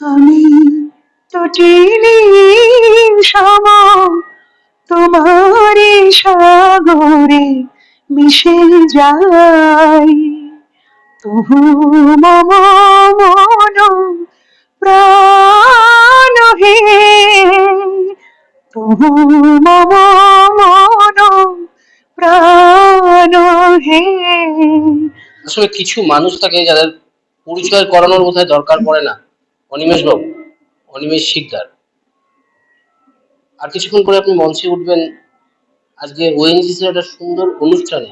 আমি তো চিনি সম তোমারে সাগরে মিশে যাই। তবু মম মন প্রাণ তবু মম মন প্রাণ হে। আসলে কিছু মানুষ থাকে যাদের পরিচয় করানোর বোধহয় দরকার পড়ে না। অনিমেষ বাবু অনিমেষ শিকদার। আর কিছুক্ষণ করে আপনি মঞ্চে উঠবেন আজকে ওএনজিসির একটা সুন্দর অনুষ্ঠানে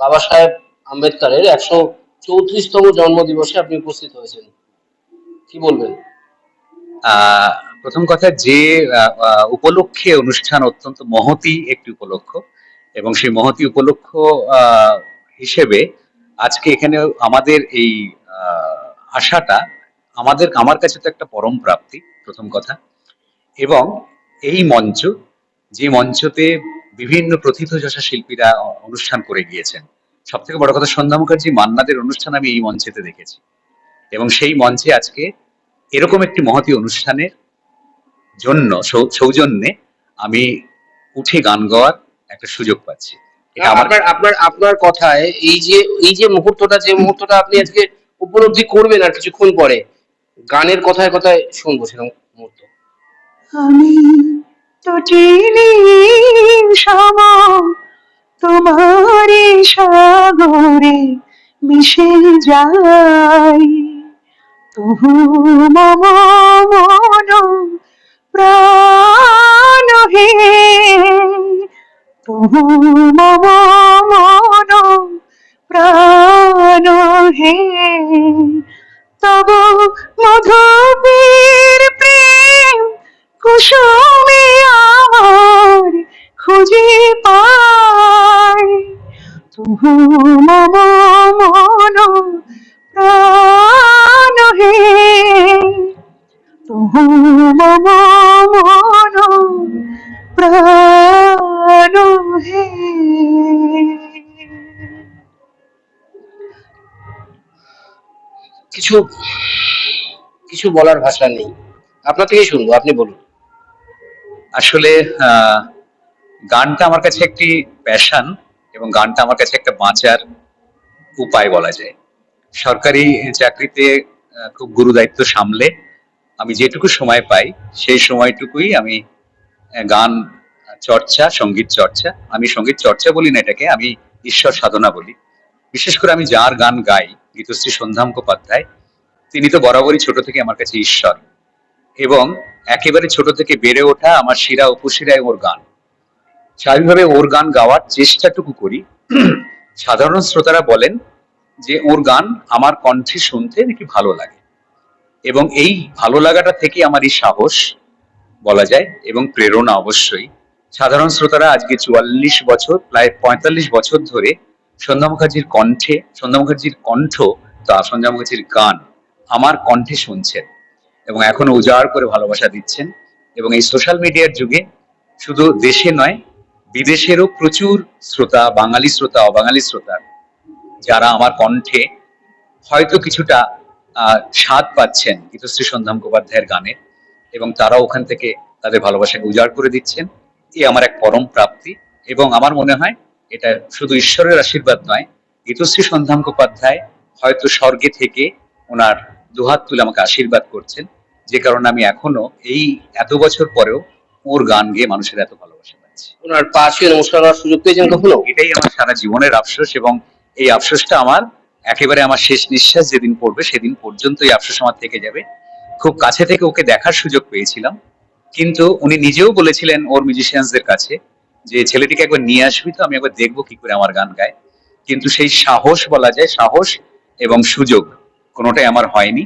বাবা সাহেব আম্বেদকরের একশো চৌত্রিশতম জন্মদিবসে আপনি উপস্থিত হয়েছেন। কি বলবেন? প্রথম কথা যে উপলক্ষে অনুষ্ঠান অত্যন্ত মহতি একটি উপলক্ষ এবং সেই মহতি উপলক্ষ হিসেবে আজকে এখানে আমাদের এই আশাটা আমাদের, আমার কাছে তো একটা পরম প্রাপ্তি, প্রথম কথা। এবং এই মঞ্চ, যে মঞ্চতে বিভিন্ন প্রথিতযশা শিল্পীরা অনুষ্ঠান করে গিয়েছেন। সব থেকে বড় কথা সন্ধ্যা মুখার্জি মান্নাদের অনুষ্ঠান আমি এই মঞ্চেতে দেখেছি। এবং সেই মঞ্চে আজকে এরকম একটি মহতি অনুষ্ঠানের জন্য সৌজন্যে আমি উঠে গান গাওয়ার একটা সুযোগ পাচ্ছি। আপনার আপনার আপনার কথায় এই যে এই যে মুহূর্তটা যে মুহূর্তটা আপনি আজকে উপলব্ধি করবেন আর কিছুক্ষণ পরে গানের কথায় কথায় শুনব সেরকম মুহূর্ত। আমি তো সম তোমারে সাগরে মিশে যাই। তবু মম মন প্রাণ হে, তবু মম মন প্রাণ হে। তব মধুবীর প্রেম কুসুমে আমার খুঁজে পাই। তবু মম কিছু কিছু বলার ভাষা নেই। আপনার থেকেই শুনব, আপনি বলুন। আসলে গানটা আমার কাছে একটি প্যাশন এবং গানটা আমার কাছে একটা বাঁচার উপায় বলা যায়। সরকারি চাকরিতে খুব গুরু দায়িত্ব সামলে আমি যেটুকু সময় পাই, সেই সময়টুকুই আমি গান চর্চা, সংগীত চর্চা। আমি সংগীত চর্চা বলি না এটাকে, আমি ঈশ্বর সাধনা বলি। বিশেষ করে আমি যার গান গাই গীতশ্রী সন্ধ্যা মুখোপাধ্যায় তিনি তো বরাবরই ছোট থেকে আমার কাছে ঈশ্বর। এবং একেবারে ছোট থেকে বেড়ে ওঠা আমার শিরা উপশিরায় ওর গান। স্বাভাবিকভাবে ওর গান গাওয়ার চেষ্টাটুকু করি। সাধারণ শ্রোতারা বলেন যে, ওর গান আমার কণ্ঠে শুনতে নাকি ভালো লাগে? এবং এই ভালো লাগাটা থেকে আমার এই সাহস, বলা যায়, এবং প্রেরণা অবশ্যই। সাধারণ শ্রোতারা আজকে চুয়াল্লিশ বছর, প্রায় পঁয়তাল্লিশ বছর ধরে সন্ধ্যা মুখার্জির কণ্ঠে, সন্ধ্যা মুখার্জির কণ্ঠ তা সন্ধ্যা মুখার্জির গান আমার কণ্ঠে শুনছেন এবং এখনও উজাড় করে ভালোবাসা দিচ্ছেন এবং এই সোশ্যাল মিডিয়ার যুগে শুধু দেশে নয়, বিদেশেরও প্রচুর শ্রোতা, বাঙালি শ্রোতা, অবাঙালি শ্রোতা, যারা আমার কণ্ঠে হয়তো কিছুটা স্বাদ পাচ্ছেন গীতশ্রী সন্ধ্যা মুখোপাধ্যায়ের গানে এবং তারা ওখান থেকে তাদের ভালোবাসাকে উজাড় করে দিচ্ছেন। এ আমার এক পরম প্রাপ্তি এবং আমার মনে হয় এটা শুধু ঈশ্বরের আশীর্বাদ নয় গীতশ্রী সন্ধ্যা মুখোপাধ্যায় হয়তো স্বর্গে থেকে ওনার দুহাত তুলে আমাকে আশীর্বাদ করছেন যে কারণে আমি এখনও এই এত বছর পরেও ওর গান গেয়ে মানুষের এত ভালোবাসা পাচ্ছি। ওনার পা ছুঁয়ে নমস্কার করার সুযোগ পেয়েছেন কখনো? এটাই আমার সারা জীবনের আফসোস এবং এই আফসোসটা আমার একেবারে আমার শেষ নিঃশ্বাস যেদিন পড়বে সেদিন পর্যন্ত এই আফসোস আমার থেকে যাবে। খুব কাছে থেকে ওকে দেখার সুযোগ পেয়েছিলাম কিন্তু উনি নিজেও বলেছিলেন ওর মিউজিশিয়ানসদের কাছে যে ছেলেটিকে একবার নিয়ে আসবি তো, আমি একবার দেখব কি করে আমার গান গায়। কিন্তু সেই সাহস বলা যায়, সাহস এবং সুযোগ কোনোটাই আমার হয়নি।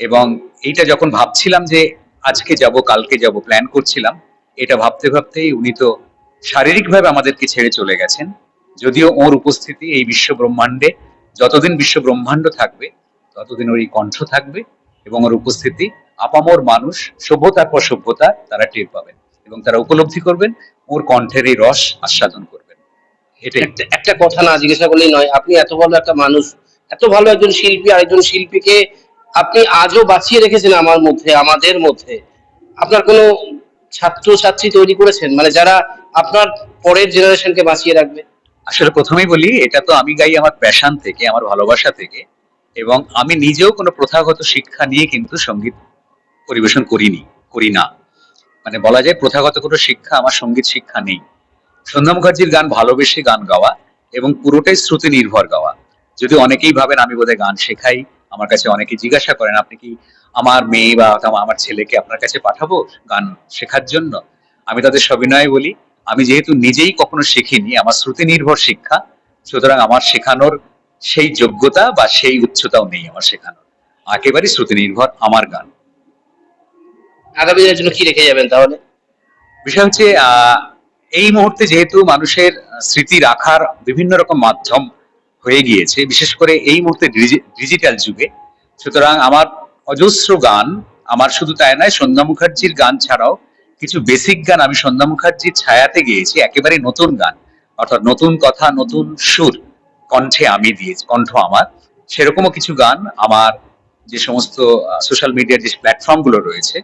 এবং এইটা যখন ভাবছিলাম যে আজকে যাব, কালকে যাব প্ল্যান করছিলাম, এটা ভাবতে ভাবতেই উনি তো শারীরিকভাবে আমাদেরকে ছেড়ে চলে গেছেন। যদিও ওর উপস্থিতি এই বিশ্ব ব্রহ্মাণ্ডে যতদিন বিশ্ব ব্রহ্মাণ্ড থাকবে, ততদিন ওর এই কণ্ঠ থাকবে এবং ওর উপস্থিতি, আপামর মানুষ, সভ্যতার পর সভ্যতা, তারা টের পাবেন। এবং তারা উপলব্ধি করবেন ওর কণ্ঠের এই রস আস্বাদন করবেন। এটাই। একটা- একটা কথা না জিজ্ঞাসা করলেই নয় আপনি এত ভালো একটা মানুষ এত ভালো একজন শিল্পী আর একজন শিল্পীকে আপনি আজও বাঁচিয়ে রেখেছেন আমার মধ্যে আমাদের মধ্যে। আপনার কোনো ছাত্র ছাত্রী তৈরি করেছেন? মানে যারা আপনার পরের জেনারেশনকে বাঁচিয়ে রাখবে? আসলে প্রথমেই বলি এটা তো আমি গাই আমার প্যাশন থেকে আমার ভালোবাসা থেকে এবং আমি নিজেও কোনো প্রথাগত শিক্ষা নিয়ে কিন্তু সংগীত পরিবেশন করিনি করি না। মানে বলা যায় প্রথাগত কোনো শিক্ষা আমার সংগীত শিক্ষা নেই। সন্ধ্যা মুখার্জির গান ভালোবেসে গান গাওয়া এবং পুরোটাই শ্রুতি নির্ভর গাওয়া। যদি অনেকেই ভাবেন আমি বোধহয় গান শেখাই, আমার কাছে অনেকে জিজ্ঞাসা করেন, আপনি কি আমার মেয়ে বা আমার ছেলেকে আপনার কাছে পাঠাবো গান শেখার জন্য? আমি তাদের সবিনয়ে বলি, আমি যেহেতু নিজেই কখনো শিখিনি, আমার শ্রুতি নির্ভর শিক্ষা, সুতরাং আমার শেখানোর সেই যোগ্যতা বা সেই উচ্চতাও নেই আমার শেখানোর। একেবারেই শ্রুতি নির্ভর আমার গান। আগামী দিনের জন্য কি রেখে যাবেন তাহলে? বিষয় হচ্ছে এই মুহূর্তে যেহেতু মানুষের স্মৃতি রাখার বিভিন্ন রকম মাধ্যম হয়ে গিয়েছে, বিশেষ করে এই মুহূর্তে ডিজিটাল যুগে, সুতরাং আমার অজস্র গান, আমার শুধু তাই নয়, সন্ধ্যা মুখার্জির গান ছাড়াও কিছু বেসিক গান আমি সন্ধ্যা মুখার্জির ছায়াতে গিয়েছি, একেবারে নতুন গান, অর্থাৎ নতুন কথা, নতুন সুর কণ্ঠে আমি দিয়েছি কণ্ঠ আমার। সেরকমও কিছু গান আমার যে সমস্ত সোশ্যাল মিডিয়ার যে প্ল্যাটফর্মগুলো রয়েছে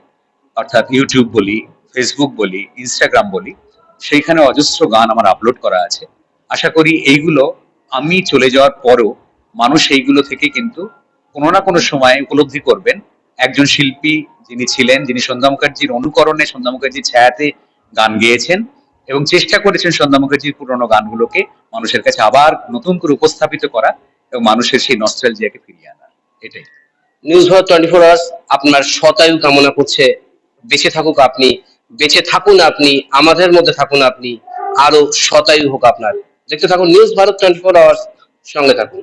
অর্থাৎ ইউটিউব বলি ফেসবুক বলি ইনস্টাগ্রাম বলি, সেইখানে অজস্র গান আমার আপলোড করা আছে। আশা করি এইগুলো আমি চলে যাওয়ার পরও মানুষ এইগুলো থেকে কিন্তু কোনো না কোনো সময় উপলব্ধি করবেন। একজন শিল্পী যিনি ছিলেন, যিনি সন্ধ্যা মুখার্জির অনুকরণে, সন্ধ্যা মুখার্জির ছায়াতে গান গেয়েছেন এবং চেষ্টা করেছেন সন্ধ্যা মুখার্জির পুরোনো গানগুলোকে মানুষের কাছে আবার নতুন করে উপস্থাপিত করা এবং মানুষের সেই নস্টালজিয়াকে ফিরিয়ে আনা এটাই। News Bharat twenty four hours আপনার শতায়ু কামনা করছে বেঁচে থাকুক আপনি, বেঁচে থাকুন আপনি, আমাদের মধ্যে থাকুন আপনি, আরও শতায়ু হোক আপনার। দেখতে থাকুন, news Bharat twenty four hours, সঙ্গে থাকুন।